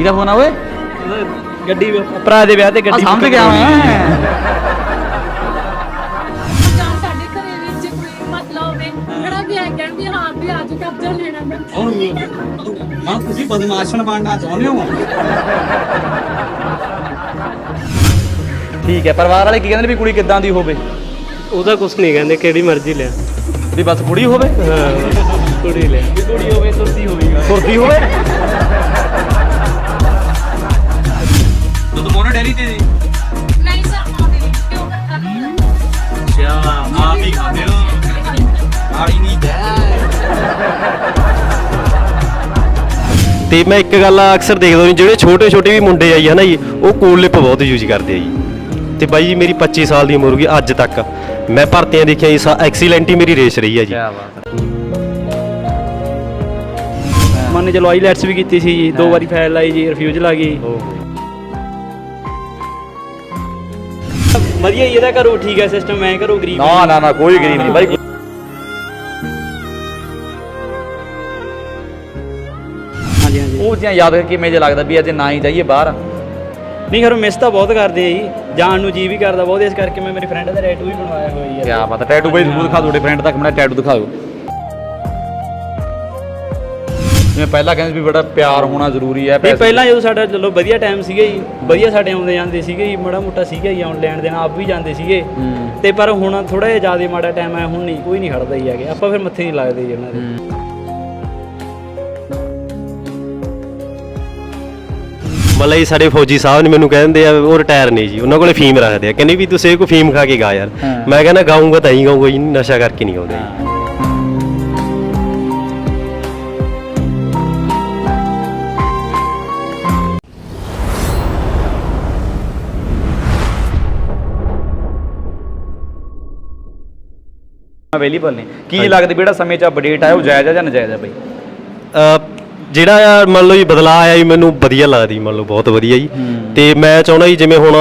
ਕਿਹਦਾ ਫੋਨ ਆ ਓਏ? ਗੱਡੀ ਭਰਾ ਦੇ ਵਿਆਹ ਤੇ ਗੱਡੀ ਸਮਝ ਗਿਆ ਮੈਂ। ਜਾਂ ਸਾਡੇ ਘਰੇ ਵਿੱਚ ਕੋਈ ਮਸਲਾ ਹੋਵੇ ਜਿਹੜਾ ਵੀ ਆ ਕਹਿਣ ਵੀ ਹਾਂ ਵੀ ਅੱਜ ਕਬਜ਼ਾ ਲੈਣਾ ਮੈਂ। ਮਾਂ ਤੁਸੀਂ ਬਦਮਾਸ਼ਨ ਬਣਨਾ ਚਾਹੁੰਦੇ ਹੋ। ਠੀਕ ਹੈ ਪਰਿਵਾਰ ਵਾਲੇ ਕੀ ਕਹਿੰਦੇ ਨੇ ਵੀ ਕੁੜੀ ਕਿੱਦਾਂ ਦੀ ਹੋਵੇ? ਉਹਦਾ ਕੁਛ ਨਹੀਂ ਕਹਿੰਦੇ ਕਿਹੜੀ ਮਰਜ਼ੀ ਲਿਆ। ਵੀ ਬਸ ਕੁੜੀ ਹੋਵੇ? ਹਾਂ ਕੁੜੀ ਲਿਆ। ਕੁੜੀ ਹੋਵੇ ਤੁਰਦੀ ਹੋਵੇਗਾ ਤੁਰਦੀ ਹੋਵੇ। ਹੀ ਖਾਂਦੇ ਹੋ ਆੜੀ ਨਹੀਂ ਤੇ ਮੈਂ ਇੱਕ ਗੱਲ ਅਕਸਰ ਦੇਖਦਾ ਜੀ ਜਿਹੜੇ ਛੋਟੇ ਛੋਟੇ ਵੀ ਮੁੰਡੇ ਆਈ ਹਨਾ ਜੀ ਉਹ ਕੂਲ ਲਿਪ ਬਹੁਤ ਯੂਜ਼ ਕਰਦੇ ਆ ਜੀ। ਤੇ ਬਾਈ ਜੀ ਮੇਰੀ 25 ਸਾਲ ਦੀ ਉਮਰ ਹੋ ਗਈ ਅੱਜ ਤੱਕ। ਮੈਂ ਭਰਤੀਆਂ ਦੇਖੀਆਂ ਜੀ ਐਕਸੀਲੈਂਟ ਹੀ ਮੇਰੀ ਰੇਸ ਰਹੀ ਹੈ ਜੀ। ਬਾਤ ਮੰਨ ਚਲੋ ਆਈਲੈਟਸ ਵੀ ਕੀਤੀ ਸੀ ਜੀ ਦੋ ਵਾਰੀ ਫਾਈਲ ਲਾਈ ਜੀ ਰਿਫਿਊਜ਼ਲ ਆ ਗਈ। ਵਧੀਆ ਜੀ ਇਹਦਾ ਘਰੋਂ ਠੀਕ ਹੈ ਸਿਸਟਮ ਮੈਂ ਘਰੋਂ ਗਰੀਬ ਨਾ ਨਾ ਨਾ ਕੋਈ ਗਰੀਬ ਨਹੀਂ ਬਾਈ ਹਾਂਜੀ ਹਾਂਜੀ। ਉਹ ਚੀਜ਼ਾਂ ਯਾਦ ਕਰਕੇ ਕਿਵੇਂ ਜੇ ਲੱਗਦਾ ਵੀ ਅੱਜ ਨਾ ਹੀ ਜਾਈਏ ਬਾਹਰ। ਨਹੀਂ ਘਰੋਂ ਮਿਸ ਤਾਂ ਬਹੁਤ ਕਰਦੇ ਆ ਜੀ। ਜਾਣ ਨੂੰ ਜੀ ਵੀ ਕਰਦਾ ਬਹੁਤ ਇਸ ਕਰਕੇ ਮੈਂ ਮੇਰੇ ਫਰੈਂਡ ਦਾ ਰੈਟੂ ਵੀ ਬਣਵਾਇਆ ਹੋਇਆ ਜੀ। ਕੀ ਬਾਤ ਹੈ ਟੈਟੂ ਬਾਈ ਜ਼ਰੂਰ ਦਿਖਾ ਦਿਓ ਤੁਹਾਡੇ ਫਰੈਂਡ ਤੱਕ ਮੇਰਾ ਟੈਟੂ ਦਿਖਾ ਜਿਵੇਂ ਪਹਿਲਾਂ ਕਹਿੰਦੇ ਸੀ ਵੀ ਬੜਾ ਪਿਆਰ ਹੋਣਾ ਜ਼ਰੂਰੀ ਹੈ ਨਹੀਂ ਪੈਸੇ- ਪਹਿਲਾਂ ਜਦੋਂ ਸਾਡਾ ਚਲੋ ਵਧੀਆ ਟਾਈਮ ਸੀਗਾ ਜੀ ਵਧੀਆ ਸਾਡੇ ਆਉਂਦੇ ਜਾਂਦੇ ਸੀਗੇ ਜੀ ਮਾੜਾ ਮੋਟਾ ਸੀਗਾ ਜੀ ਆਉਣ ਲੈਣ ਦੇਣ ਆਪ ਵੀ ਜਾਂਦੇ ਸੀਗੇ। ਤੇ ਪਰ ਹੁਣ ਥੋੜਾ ਜਿਹਾ ਜ਼ਿਆਦਾ ਮਾੜਾ ਟਾਈਮ ਹੈ ਹੁਣ ਨਹੀਂ ਕੋਈ ਨਹੀਂ ਖੜਦਾ ਹੀ ਹੈਗੇ। ਆਪਾਂ ਫਿਰ ਮੱਥੇ ਨਹੀਂ ਲੱਗਦੇ ਜੀ ਉਹਨਾਂ ਦੇ। ਮਤਲਬ ਜੀ ਸਾਡੇ ਫੌਜੀ ਸਾਹਿਬ ਨੇ ਮੈਨੂੰ ਕਹਿੰਦੇ ਆ ਉਹ ਰਿਟਾਇਰ ਨਹੀਂ ਜੀ ਉਹਨਾਂ ਕੋਲੇ ਫੀਮ ਰੱਖਦੇ ਆ। ਕਹਿੰਦੇ ਵੀ ਤੁਸੀਂ ਕੋਈ ਫੀਮ ਖਾ ਕੇ ਗਾ ਯਾਰ। ਮੈਂ ਕਹਿੰਦਾ ਗਾਉਂਗਾ ਤਾਂ ਹੀ ਗਾਉਂਗਾ ਜੀ ਨਸ਼ਾ ਕਰਕੇ ਨਹੀਂ ਗਾਉਂਦਾ ਜੀ। ਅਵੇਲੇਬਲ ਨੇ। ਕੀ ਲੱਗਦਾ ਜਿਹੜਾ ਸਮੇਂ 'ਚ ਅਪਡੇਟ ਆਇਆ ਉਹ ਜਾਇਜ਼ ਜਾਂ ਨਜਾਇਜ਼ ਬਾਈ? ਅਹ ਜਿਹੜਾ ਆ ਮੰਨ ਲਓ ਜੀ ਬਦਲਾਅ ਆਇਆ ਜੀ ਮੈਨੂੰ ਵਧੀਆ ਲੱਗਦੀ ਮੰਨ ਲਓ ਬਹੁਤ ਵਧੀਆ ਜੀ। ਤੇ ਮੈਂ ਚਾਹੁੰਦਾ ਜੀ ਜਿਵੇਂ ਹੁਣ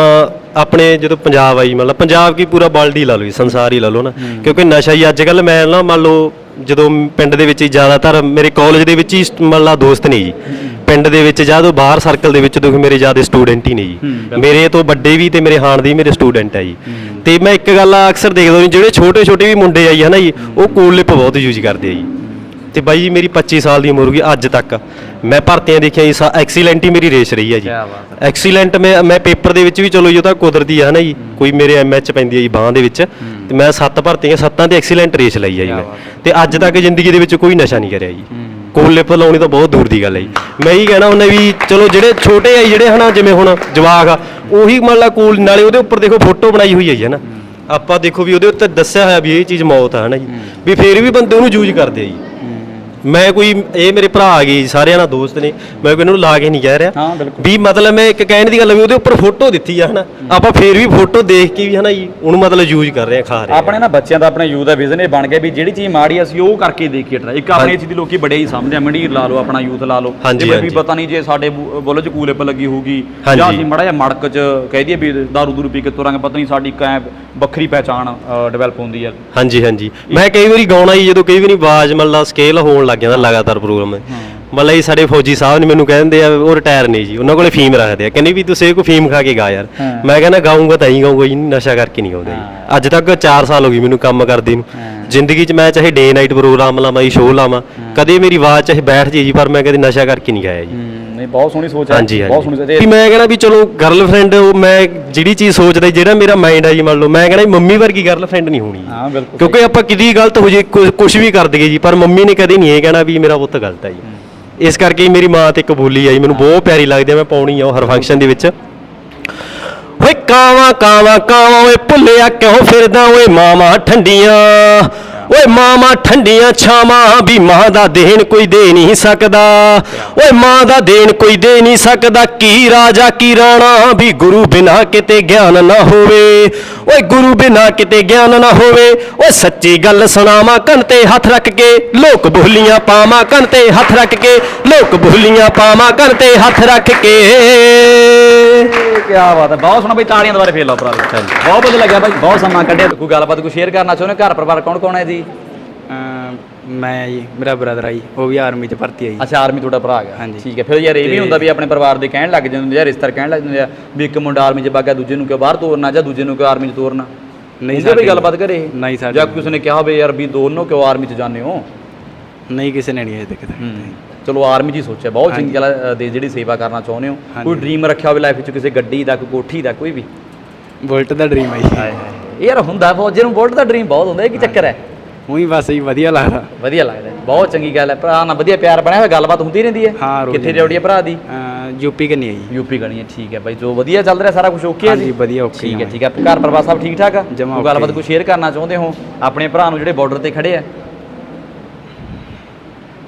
ਆਪਣੇ ਜਦੋਂ ਪੰਜਾਬ ਆਈ ਮਤਲਬ ਪੰਜਾਬ ਕੀ ਪੂਰਾ ਵਰਲਡ ਹੀ ਲਾ ਲਓ ਜੀ ਸੰਸਾਰ ਹੀ ਲਾ ਲਓ ਨਾ। ਕਿਉਂਕਿ ਨਸ਼ਾ ਹੀ ਅੱਜ ਕੱਲ ਮੈਂ ਨਾ ਮੰਨ ਲਓ ਜਦੋਂ ਪਿੰਡ ਦੇ ਵਿੱਚ ਹੀ ਜ਼ਿਆਦਾਤਰ ਮੇਰੇ ਕਾਲਜ ਦੇ ਵਿੱਚ ਹੀ ਮੰਨ ਲਾ ਦੋਸਤ ਨੇ ਜੀ। ਪਿੰਡ ਦੇ ਵਿੱਚ ਜਦੋਂ ਬਾਹਰ ਸਰਕਲ ਦੇ ਵਿੱਚ ਦੇਖੋ ਮੇਰੇ ਜ਼ਿਆਦਾ ਸਟੂਡੈਂਟ ਹੀ ਨੇ ਜੀ। ਮੇਰੇ ਤੋਂ ਵੱਡੇ ਵੀ ਤੇ ਮੇਰੇ ਹਾਣ ਦੇ ਮੇਰੇ ਸਟੂਡੈਂਟ ਹੈ ਜੀ। ਤੇ ਮੈਂ ਇੱਕ ਗੱਲ ਅਕਸਰ ਦੇਖਦਾ ਜੀ ਜਿਹੜੇ ਛੋਟੇ ਛੋਟੇ ਵੀ ਮੁੰਡੇ ਆਈ ਹਨਾ ਜੀ ਉਹ ਕੂਲ ਲਿਪ ਬਹੁਤ ਯੂਜ਼ ਕਰਦੇ ਆ ਜੀ। ਤੇ ਬਾਈ ਜੀ ਮੇਰੀ 25 ਸਾਲ ਦੀ ਉਮਰ ਹੋ ਗਈ ਅੱਜ ਤੱਕ। ਮੈਂ ਭਰਤੀਆਂ ਦੇਖੀਆਂ ਜੀ ਐਕਸੀਲੈਂਟ ਹੀ ਮੇਰੀ ਰੇਸ ਰਹੀ ਹੈ ਜੀ। ਐਕਸੀਲੈਂਟ ਮੈਂ ਮੈਂ ਪੇਪਰ ਦੇ ਵਿੱਚ ਵੀ ਚਲੋ ਜੋ ਤਾਂ ਕੁਦਰਤੀ ਹੈ ਨਾ ਜੀ। ਕੋਈ ਮੇਰੇ ਐਮਐਚ ਪੈਂਦੀ ਹੈ ਜੀ ਬਾਹਾਂ ਦੇ ਵਿੱਚ। ਤੇ ਮੈਂ ਸੱਤ ਭਰਤੀਆਂ ਸੱਤਾਂ ਤੇ ਐਕਸੀਲੈਂਟ ਰੇਸ ਲਈ ਹੈ ਜੀ ਮੈਂ। ਤੇ ਅੱਜ ਤੱਕ ਜ਼ਿੰਦਗੀ ਦੇ ਵਿੱਚ ਕੋਈ ਨਸ਼ਾ ਨਹੀਂ ਕਰਿਆ ਜੀ। ਕੋਲ ਲਿਪ ਲਾਉਣੀ ਤਾਂ ਬਹੁਤ ਦੂਰ ਦੀ ਗੱਲ ਹੈ ਜੀ। ਮੈਂ ਇਹੀ ਕਹਿਣਾ ਹੁੰਦਾ ਵੀ ਚਲੋ ਜਿਹੜੇ ਛੋਟੇ ਆ ਜੀ, ਜਿਹੜੇ ਹਨਾ ਜਿਵੇਂ ਹੁਣ ਜਵਾਕ ਆ ਉਹੀ ਮੰਨ ਲਾ ਕੋਲ ਨਾਲੇ ਉਹਦੇ ਉੱਪਰ ਦੇਖੋ ਫੋਟੋ ਬਣਾਈ ਹੋਈ ਹੈ ਜੀ ਹਨਾ। ਆਪਾਂ ਦੇਖੋ ਵੀ ਉਹਦੇ ਉੱਤੇ ਦੱਸਿਆ ਹੋਇਆ ਵੀ ਇਹ ਚੀਜ਼ ਮੌਤ ਆ ਹਨਾ ਜੀ। ਵੀ ਫੇਰ ਵੀ ਬੰਦੇ ਉਹਨੂੰ ਯੂਜ਼ ਕਰਦੇ ਆ ਜੀ। ਮੈਂ ਕੋਈ ਇਹ ਮੇਰੇ ਭਰਾ ਆ ਗਏ ਸਾਰਿਆਂ ਨਾਲ ਦੋਸਤ ਨੇ। ਮੈਂ ਕੋਈ ਇਹਨਾਂ ਨੂੰ ਲਾ ਕੇ ਨਹੀਂ ਕਹਿ ਰਿਹਾ। ਹਾਂ, ਬਿਲਕੁਲ। ਵੀ ਮਤਲਬ ਮੈਂ ਇੱਕ ਕਹਿਣ ਦੀ ਗੱਲ ਵੀ ਉਹਦੇ ਉੱਪਰ ਫੋਟੋ ਦਿੱਤੀ ਆ ਹਨਾ। ਆਪਾਂ ਫੇਰ ਵੀ ਫੋਟੋ ਦੇਖ ਕੇ ਵੀ ਹਨਾ ਜੀ ਉਹਨੂੰ ਮਤਲਬ ਯੂਜ਼ ਕਰ ਰਹੇ ਆ ਖਾ ਰਹੇ ਆ। ਆਪਣੇ ਨਾ ਬੱਚਿਆਂ ਦਾ ਆਪਣੇ ਯੂਥ ਦਾ ਵਿਜ਼ਨ ਇਹ ਬਣ ਗਿਆ ਵੀ ਜਿਹੜੀ ਚੀਜ਼ ਮਾੜੀ ਆ, ਅਸੀਂ ਉਹ ਕਰਕੇ ਦੇਖੀਏ ਟਰਾ ਇੱਕ ਆਪਣੇ ਚੀਜ਼ ਦੀ ਲੋਕੀ ਬੜੇ ਹੀ ਸਮਝਦੇ ਆ ਮੰਡੀਰ ਲਾ ਲਓ ਆਪਣਾ ਯੂਥ ਲਾ ਲਓ। ਹਾਂਜੀ, ਜਿਵੇਂ ਵੀ ਹਾਂਜੀ। ਪਤਾ ਨਹੀਂ ਜੇ ਸਾਡੇ ਬੁ- ਬੁੱਲ 'ਚ ਕੂਲੇ ਪ ਲੱਗੀ ਹੋਊਗੀ ਹਾਂਜੀ। ਜਾਂ ਅਸੀਂ ਮੜਾ ਜਾਂ ਮੜਕ 'ਚ ਕਹਿ ਦਈਏ ਵੀ ਦਾਰੂ ਦੂਰੂ ਪੀ ਕੇ ਤੁਰਾਂਗੇ ਪਤਾ ਨਹੀਂ ਸਾਡੀ ਕੈ ਵੱਖਰੀ ਪਹਿਚਾਣ ਡਿਵੈਲਪ ਹੁੰਦੀ ਆ। ਹਾਂਜੀ ਹਾਂਜੀ। ਮੈਂ ਕਈ ਵਾਰੀ ਗਾਉਣਾ ਜੀ ਜਦੋਂ ਕਈ ਵਾਰੀ ਆਵਾਜ਼ ਮਤਲਬ ਸਕੇਲ ਹੋਣ ਲੱਗ ਜਾਂਦਾ ਲਗਾਤਾਰ ਪ੍ਰੋਗਰਾਮ। ਮਤਲਬ ਜੀ ਸਾਡੇ ਫੌਜੀ ਸਾਹਿਬ ਨੇ ਮੈਨੂੰ ਕਹਿੰਦੇ ਆ ਉਹ ਰਿਟਾਇਰ ਨਹੀਂ ਜੀ। ਉਹਨਾਂ ਕੋਲੇ ਫੀਮ ਰੱਖਦੇ ਆ। ਕਹਿੰਦੇ ਵੀ ਤੁਸੀਂ ਕੋਈ ਫੀਮ ਖਾ ਕੇ ਗਾ ਯਾਰ। ਮੈਂ ਕਹਿੰਦਾ ਗਾਉਂਗਾ ਤਾਂ ਹੀ ਗਾਉਂਗਾ ਜੀ ਨਸ਼ਾ ਕਰਕੇ ਨਹੀਂ ਗਾਉਂਦਾ ਜੀ। ਅੱਜ ਤੱਕ 4 ਸਾਲ ਹੋ ਗਏ ਮੈਨੂੰ ਕੰਮ ਕਰਦੇ ਨੂੰ। ਜ਼ਿੰਦਗੀ 'ਚ ਮੈਂ ਚਾਹੇ ਡੇ ਨਾਈਟ ਪ੍ਰੋਗਰਾਮ ਲਾਵਾਂ ਜੀ ਸ਼ੋਅ ਲਾਵਾਂ। ਕਦੇ ਮੇਰੀ ਆਵਾਜ਼ ਚਾਹੇ ਬੈਠ ਜੇ ਜੀ ਪਰ ਮੈਂ ਕਦੇ ਨਸ਼ਾ ਕਰਕੇ ਨਹੀਂ ਗਾਇਆ ਜੀ। ਨਹੀਂ ਬਹੁਤ ਸੋਹਣੀ ਸੋਚ ਹੈ। ਹਾਂਜੀ ਬਹੁਤ ਸੋਹਣੀ ਸੋਚ ਹੈ। ਮੈਂ ਕਹਿੰਦਾ ਵੀ ਚਲੋ ਗਰਲਫ੍ਰੈਂਡ ਮੈਂ ਜਿਹੜੀ ਚੀਜ਼ ਸੋਚਦਾ ਜਿਹੜਾ ਮੇਰਾ ਮਾਈਂਡ ਆ ਜੀ ਮੰਨ ਲਓ ਮੈਂ ਕਹਿੰਦਾ ਵੀ ਮੰਮੀ ਵਰਗੀ ਗਰਲਫ੍ਰੈਂਡ ਨਹੀਂ ਹੋਣੀ। ਹਾਂ ਬਿਲਕੁਲ ਕਿਉਂਕਿ ਆਪਾਂ ਕਿਦੀ ਗਲਤ ਹੋ ਜੇ ਕੁਝ ਵੀ ਕਰ ਦਈਏ ਜੀ ਪਰ ਮੰਮੀ ਨੇ ਕਦੇ ਨਹੀਂ ਇਹ ਕਹਿਣਾ ਵੀ ਮੇਰਾ ਪੁੱਤ ਗਲਤ ਹੈ ਜੀ। ਇਸ ਕਰਕੇ ਹੀ ਮੇਰੀ ਮਾਂ ਤੇ ਇੱਕ ਬੋਲੀ ਆਈ ਮੈਨੂੰ ਬਹੁਤ ਪਿਆਰੀ ਲੱਗਦੀ ਆ ਮੈਂ ਪਾਉਣੀ ਆ ਉਹ ਹਰ ਫੰਕਸ਼ਨ ਦੇ ਵਿੱਚ। ਓਏ ਕਾਵਾਂ ਕਾਵਾਂ ਕਾਵਾਂ ਓਏ ਭੁੱਲਿਆ ਕਿਉਂ ਫਿਰਦਾ ਓਏ ਮਾਮਾ ਠੰਡੀਆਂ। ਓਏ ਮਾਮਾ ਠੰਡੀਆਂ ਛਾਵਾਂ, ਵੀ ਮਾਂ ਦਾ ਦੇਣ ਕੋਈ ਦੇ ਨਹੀਂ ਸਕਦਾ। ਓਏ ਮਾਂ ਦਾ ਦੇਣ ਕੋਈ ਦੇ ਨਹੀਂ ਸਕਦਾ, ਕੀ ਰਾਜਾ, ਕੀ ਰਾਣਾ, ਵੀ ਗੁਰੂ ਬਿਨਾ ਕਿਤੇ ਗਿਆਨ ਨਾ ਹੋਵੇ। ਓਏ ਗੁਰੂ ਬਿਨਾ ਕਿਤੇ ਗਿਆਨ ਨਾ ਹੋਵੇ, ਓਏ ਸੱਚੀ ਗੱਲ ਸੁਣਾਵਾਂ, ਕੰਨ ਤੇ ਹੱਥ ਰੱਖ ਕੇ ਲੋਕ ਬੋਲੀਆਂ ਪਾਵਾਂ, ਕੰਨ ਤੇ ਹੱਥ ਰੱਖ ਕੇ ਲੋਕ ਬੋਲੀਆਂ ਪਾਵਾਂ, ਕੰਨ ਤੇ ਹੱਥ ਰੱਖ ਕੇ। ਕੀ ਬਾਤ ਹੈ, ਬਹੁਤ ਸੋਹਣਾ ਬਈ ਤਾੜੀਆਂ ਦੁਬਾਰੇ ਫੇਰ ਲਾਓ ਭਰਾ। ਬਹੁਤ ਵਧੀਆ ਲੱਗਿਆ ਬਾਈ, ਬਹੁਤ ਸਮਾਂ ਕੱਢਿਆ, ਕੋਈ ਗੱਲਬਾਤ, ਕੋਈ ਸ਼ੇਅਰ ਕਰਨਾ ਚਾਹੁੰਦੇ ਘਰ ਪਰਿਵਾਰ ਕੌਣ ਕੌਣ ਹੈ ਜੀ? ਅਮ ਮੈਂ ਜੀ ਮੇਰਾ ਬ੍ਰਦਰ ਆ ਜੀ ਉਹ ਵੀ ਆਰਮੀ 'ਚ ਭਰਤੀ ਆ ਜੀ। ਅੱਛਾ ਆਰਮੀ ਤੁਹਾਡਾ ਭਰਾ ਹੈਗਾ। ਹਾਂਜੀ। ਠੀਕ ਹੈ ਫਿਰ ਯਾਰ ਇਹ ਵੀ ਤੇ- ਹੁੰਦਾ ਵੀ ਆਪਣੇ ਪਰਿਵਾਰ ਦੇ ਕਹਿਣ ਲੱਗ ਜਾਂਦੇ ਹੁੰਦੇ ਆ ਰਿਸ਼ਤੇਦਾਰ ਕਹਿਣ ਲੱਗ ਜਾਂਦੇ ਆ ਵੀ ਇੱਕ ਮੁੰਡਾ ਆਰਮੀ 'ਚ ਬਾਗਾ ਦੂਜੇ ਨੂੰ ਕਿਉਂ ਬਾਹਰ ਤੋਰਨਾ ਜਾਂ ਦੂਜੇ ਨੂੰ ਕਿਉਂ ਆਰਮੀ 'ਚ ਤੋਰਨਾ? ਨਹੀਂ ਬਈ ਸਾਡੇ- ਗੱਲਬਾਤ ਕਰੇ? ਨਹੀਂ ਸਾਡੇ ਜਾਂ ਕਿਸੇ ਨੇ ਕਿਹਾ ਹੋਵੇ ਯਾਰ ਵੀ ਦੋਨੋਂ ਕਿਉਂ ਆਰਮੀ 'ਚ ਜਾਂਦੇ ਹੋ? ਨਹੀਂ ਕਿਸੇ ਨੇ ਨਹੀਂ ਅਜੇ ਤੱਕ ਹੂੰ। ਚਲੋ ਆਰਮੀ ਹੀ ਸੋਚਿਆ ਬਹੁਤ ਚੰਗੀ। ਗੱਲ ਅ, ਦੇਸ਼ ਜਿਹੜੀ ਸੇਵਾ ਕਰਨਾ ਚਾਹੁੰਦੇ ਹੋ। ਹਾਂਜੀ। ਕੋਈ ਡ੍ਰੀਮ ਰੱਖਿਆ ਹੋਵੇ ਲਾਈਫ ਵਿੱਚ ਕਿਸੇ ਗੱਡੀ ਦਾ ਕੋਈ ਕੋਠੀ ਦਾ ਕੋਈ ਵੀ? ਬੁਲਟ ਦਾ ਡ੍ਰੀਮ ਆ ਜੀ। ਇਹ ਯਾਰ ਹੁੰਦਾ ਫੌਜੀ ਨੂੰ ਬੁਲਟ ਦਾ ਡ੍ਰੀਮ ਬਹੁਤ ਹੁੰਦਾ ਇਹ ਕੀ ਚੱਕਰ ਹੈ? ਉਹੀ ਬਸ ਜੀ ਵਧੀਆ ਲੱਗਦਾ। ਵਧੀਆ ਲੱਗਦਾ। ਹੈ, ਬਹੁਤ ਚੰਗੀ ਗੱਲ ਹੈ। ਭਰਾ ਨਾਲ ਵਧੀਆ ਪਿਆਰ ਬਣਿਆ ਹੋਇਆ ਗੱਲਬਾਤ ਹੁੰਦੀ ਰਹਿੰਦੀ ਹੈ। ਹਾਂ, ਰੋਜ਼ ਕਿੱਥੇ ਜੋੜੀ ਹੈ ਭਰਾ ਦੀ? ਯੂਪੀ ਕੰਨੀ ਆ ਜੀ। ਯੂਪੀ ਗਣੀ ਹੈ ਠੀਕ ਹੈ ਬਾਈ ਜੋ ਵਧੀਆ ਚੱਲ ਰਿਹਾ ਸਾਰਾ ਕੁਝ ਓਕੇ ਹੈ ਹਾਂਜੀ, ਵਧੀਆ okay ਠੀਕ ਹੈ ਹਾਂ। ਠੀਕ ਹੈ। ਘਰ ਪਰਿਵਾਰ ਸਭ ਠੀਕ ਠਾਕ ਆ? ਜਮਾਂ ਕੋਈ ਗੱਲਬਾਤ okay ਕੋਈ ਸ਼ੇਅਰ ਕਰਨਾ ਚਾਹੁੰਦੇ ਹੋ? ਆਪਣੇ ਭਰਾ ਨੂੰ ਜਿਹੜੇ ਬਾਰਡਰ ਤੇ ਖੜੇ ਆ?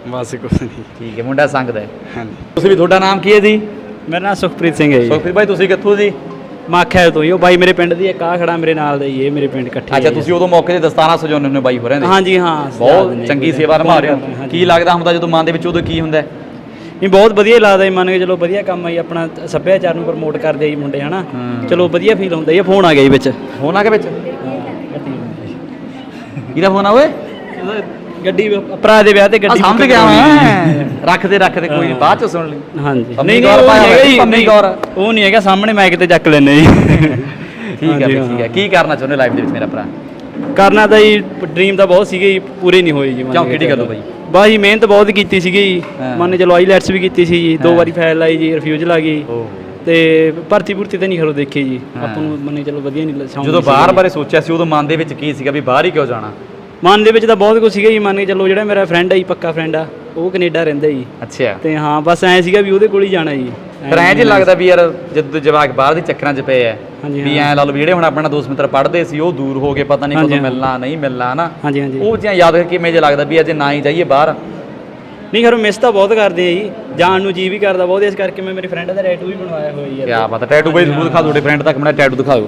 ਬਸ ਕੁਛ ਨਹੀਂ। ਠੀਕ ਹੈ ਮੁੰਡਾ ਸੰਗਦਾ ਹੈ। ਹਾਂਜੀ। ਤੁਸੀਂ ਵੀ ਤੁਹਾਡਾ ਨਾਮ ਕੀ ਹੈ ਜੀ? ਮੇਰਾ ਨਾਮ ਸੁਖਪ੍ਰੀਤ ਸਿੰਘ ਹੈ ਜੀ। ਸੁਖਪ੍ਰੀਤ ਭਾਈ ਤੁਸੀਂ ਕਿੱਥੋਂ ਜੀ? ਮਾਖਿਆ ਤੋਂ ਹੀ ਉਹ ਬਾਈ ਮੇਰੇ ਪਿੰਡ ਦੀ ਇੱਕ ਆ ਖੜਾ ਮੇਰੇ ਨਾਲ ਦਾ ਹੀ ਇਹ ਮੇਰੇ ਪਿੰਡ ਇਕੱਠੇ ਅੱਛਾ। ਤੁਸੀਂ ਉਦੋਂ ਮੌਕੇ ਤੇ ਦਸਤਾਨਾ ਸਜਾਉਂਦੇ ਹੁੰਦੇ ਹੋ ਬਾਈ ਹੋਰਾਂ ਦੇ ਹਾਂਜੀ ਹਾਂ ਬਹੁਤ ਚੰਗੀ ਸੇਵਾ ਨਿਭਾ ਰਹੇ ਹੋ। ਕੀ ਲੱਗਦਾ ਹੁੰਦਾ ਜਦੋਂ ਮਨ ਦੇ ਵਿੱਚ ਉਦੋਂ ਕੀ ਹੁੰਦਾ ਹੈ? ਨਹੀਂ ਬਹੁਤ ਵਧੀਆ ਲੱਗਦਾ ਜੀ ਮੰਨ ਕੇ ਚਲੋ ਵਧੀਆ ਕੰਮ ਆ ਜੀ ਆਪਣਾ ਸੱਭਿਆਚਾਰ ਨੂੰ ਪ੍ਰਮੋਟ ਕਰਦੇ ਆ ਜੀ ਮੁੰਡੇ ਹਨਾ। ਚਲੋ ਵਧੀਆ ਫੀਲ ਹੁੰਦਾ ਜੀ ਇਹ ਫੋਨ ਆ ਗਿਆ ਜੀ ਵਿੱਚ ਫੋਨ ਆ ਕੇ ਵਿੱਚ ਕਿਹਦਾ ਫੋਨ ਆ ਓਏ ਗੱਡੀ ਭਰਾ ਦੇ ਵਿਆਹ ਤੇ ਆ ਗੱਡੀ ਸਮਝ ਗਿਆ। ਮੈਂ ਰੱਖਦੇ ਰੱਖਦੇ ਕੋਈ ਨਹੀਂ ਬਾਅਦ ਚ ਸੁਣ ਲਈ ਹਾਂਜੀ ਨਹੀਂ ਨਹੀਂ ਗੌਰ ਉਹ ਪਾਇਆ ਨਹੀਂ ਹੋਇਆ ਹੈਗਾ ਜੀ, ਜੀ ਪੰਮੀ ਗੌਰ। ਉਹ ਨਹੀਂ ਹੈਗਾ ਸਾਹਮਣੇ ਮਾਈਕ ਤੇ ਚੱਕ ਲੈਨੇ ਜੀ ਠੀਕ ਹੈ ਬਈ, ਠੀਕ ਹੈ ਕੀ ਕਰਨਾ ਚਾਹੁੰਦੇ ਲਾਈਫ ਦੇ ਵਿੱਚ ਮੇਰਾ ਭਰਾ ਕਰਨਾ ਤਾਂ ਜੀ ਡ੍ਰੀਮ ਤਾਂ ਬਹੁਤ ਸੀਗੇ ਜੀ ਪੂਰੇ ਨਹੀਂ ਹੋਏ ਜੀ ਮੰਨ ਕਿਉਂ, ਕਿਹੜੀ ਗੱਲੋਂ। ਬਾਈ? ਜੀ ਮਿਹਨਤ ਬਹੁਤ ਕੀਤੀ ਸੀਗੀ ਜੀ। ਮੰਨ ਚਲੋ ਆਈਲੈਟਸ ਵੀ ਕੀਤੀ ਸੀ ਜੀ ਦੋ। ਵਾਰੀ ਫਾਈਲ ਲਾਈ ਜੀ ਰਿਫਿਊਜ਼ਲ ਆ ਗਈ। ਤੇ ਭਰਤੀ ਭੁਰਤੀ ਤਾਂ ਨਹੀਂ ਖਰੋ ਦੇਖੀ ਜੀ। ਆਪਾਂ ਨੂੰ ਮੰਨੇ ਚਲੋ ਵਧੀਆ ਨਹੀਂ ਲੱਗਾ ਜਦੋਂ ਬਾਹਰ ਬਾਰੇ ਸੋਚਿਆ ਸੀ ਉਦੋਂ ਮਨ ਦੇ ਵਿੱਚ ਕੀ ਸੀਗਾ ਵੀ ਬਾਹਰ ਹੀ ਕਿਉਂ ਜਾਣਾ ਮਨ ਦੇ ਵਿੱਚ ਤਾਂ ਬਹੁਤ ਕੁਝ ਸੀਗਾ ਜੀ ਮੰਨ ਕੇ ਚਲੋ ਜਿਹੜਾ ਮੇਰਾ ਫਰੈਂਡ ਆ ਜੀ ਪੱਕਾ ਫਰੈਂਡ ਆ ਉਹ ਕੈਨੇਡਾ ਰਹਿੰਦਾ ਜੀ। ਅੱਛਾ। ਤੇ ਹਾਂ ਬਸ ਐ ਸੀਗਾ ਵੀ ਉਹਦੇ ਕੋਲ ਹੀ ਜਾਣਾ ਜੀ। ਫਿਰ ਐਂ ਜੀ ਲੱਗਦਾ ਵੀ ਯਾਰ ਜਦ ਜਵਾਕ ਬਾਹਰ ਦੇ ਚੱਕਰਾਂ 'ਚ ਪਏ ਐ ਵੀ। ਐਂ ਲਾ ਲਓ ਵੀ ਜਿਹੜੇ ਹੁਣ ਆਪਣਾ ਦੋਸਤ ਮਿੱਤਰ ਪੜ੍ਹਦੇ ਸੀ ਉਹ ਦੂਰ ਹੋ ਗਏ ਪਤਾ ਨਹੀਂ ਕਦੋਂ। ਮਿਲਣਾ ਨਹੀਂ ਮਿਲਣਾ ਨਾ ਹਾਂਜੀ ਹਾਂਜੀ। ਉਹ ਚੀਜ਼ਾਂ ਯਾਦ ਕਰਕੇ ਕਿਵੇਂ ਜੇ ਲੱਗਦਾ ਵੀ ਅਜੇ ਨਾ ਹੀ ਜਾਈਏ ਬਾਹਰ। ਨਹੀਂ ਖਰੋ ਮਿਸ ਤਾਂ ਬਹੁਤ ਕਰਦੇ ਆ ਜੀ। ਜਾਣ ਨੂੰ ਜੀ ਵੀ ਕਰਦਾ ਬਹੁਤ ਇਸ ਕਰਕੇ ਮੈਂ ਮੇਰੇ ਫਰੈਂਡ ਦਾ ਰੈਟੂ ਵੀ ਬਣਵਾਇਆ ਹੋਇਆ ਜੀ ਕੀ ਬਾਤ ਹੈ ਟੈਟੂ ਬਈ ਜ਼ਰੂਰ ਦਿਖਾ ਤੁਹਾਡੇ ਫਰੈਂਡ ਤੱਕ ਮੇਰਾ ਟੈਟੂ ਦਿਖਾਓ